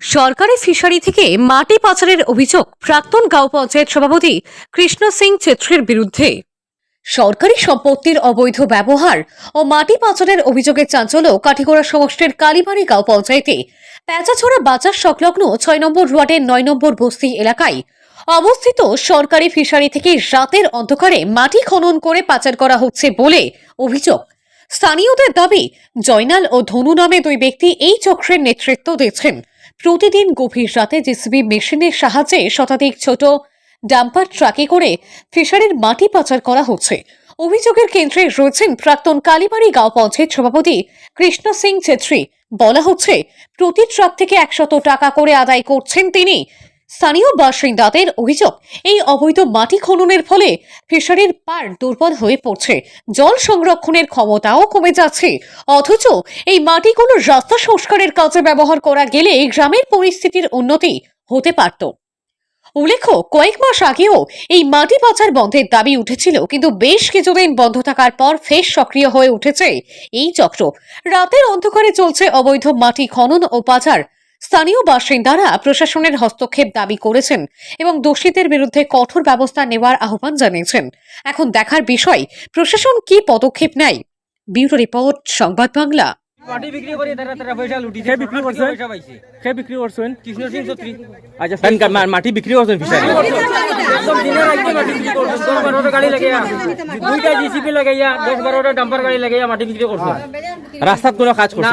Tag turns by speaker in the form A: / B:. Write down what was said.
A: সরকারি ফিশারি থেকে মাটি পাচারের অভিযোগ প্রাক্তন গাঁও পঞ্চায়েত সভাপতি কৃষ্ণ সিং ছেত্রীর বিরুদ্ধে। সরকারি সম্পত্তির অবৈধ ব্যবহার ও মাটি পাচারের অভিযোগের চাঞ্চল্য কাঠিগড়া সমষ্টির কালীবাড়ি গাঁও পঞ্চায়েতে। প্যাঁচাছড়া বাজার সংলগ্ন ছয় নম্বর ওয়ার্ডের নয় নম্বর বস্তি এলাকায় অবস্থিত সরকারি ফিশারি থেকে রাতের অন্ধকারে মাটি খনন করে পাচার করা হচ্ছে বলে অভিযোগ। স্থানীয়দের দাবি, জয়নাল ও ধনু নামে দুই ব্যক্তি এই চক্রের নেতৃত্ব দিচ্ছেন। প্রতিদিন গভীর রাতে জেসিবি মেশিনের সাহায্যে শতাধিক ছোট ডাম্পার ট্রাকে করে ফিশারির মাটি পাচার করা হচ্ছে। অভিযোগের কেন্দ্রে রয়েছেন প্রাক্তন কালীবাড়ি গাঁও পঞ্চায়েত সভাপতি কৃষ্ণ সিং ছেত্রী। বলা হচ্ছে, প্রতি ট্রাক থেকে একশত টাকা করে আদায় করছেন তিনি। স্থানীয় বাসিন্দাদের অভিযোগ, এই অবৈধ মাটি খননের ফলে ফিশারির পার দুর্বল হয়ে পড়ছে। জল সংরক্ষণের ক্ষমতাও কমে যাচ্ছে। অথচ এই মাটিগুলো রাস্তা সংস্কারের কাজে ব্যবহার করা গেলে গ্রামের পরিস্থিতির উন্নতি হতে পারত। উল্লেখ্য, কয়েক মাস আগেও এই মাটি পাচার বন্ধের দাবি উঠেছিল, কিন্তু বেশ কিছুদিন বন্ধ থাকার পর ফের সক্রিয় হয়ে উঠেছে এই চক্র। রাতের অন্ধকারে চলছে অবৈধ মাটি খনন ও পাচার স্থানীয় বাসিন্দারা প্রশাসনের হস্তক্ষেপ দাবি করেছেন এবং দোষীদের বিরুদ্ধে কঠোর ব্যবস্থা নেওয়ার আহ্বান জানিয়েছেন। এখন দেখার বিষয় প্রশাসন কি পদক্ষেপ নেয়? ব্যুরো রিপোর্ট সংবাদ বাংলা।
B: মাটি বিক্রি করে তারা তারা পয়সা লুটিছে
C: কে বিক্রি করছেন?
B: কৃষ্ণ সিং ছত্রী।
C: আচ্ছা ফ্যান মাটি বিক্রি করছেন ফিশারি।
B: একদম দিনের রাইতে মাটি বিক্রি করছে দশ বারোটা গাড়ি লাগাইয়া দুইটা জিসিপি লাগাইয়া দশ বারোটা ডাম্পার গাড়ি লাগাইয়া মাটি বিক্রি করছে
C: রাস্তাত কোনো কাজ
B: না।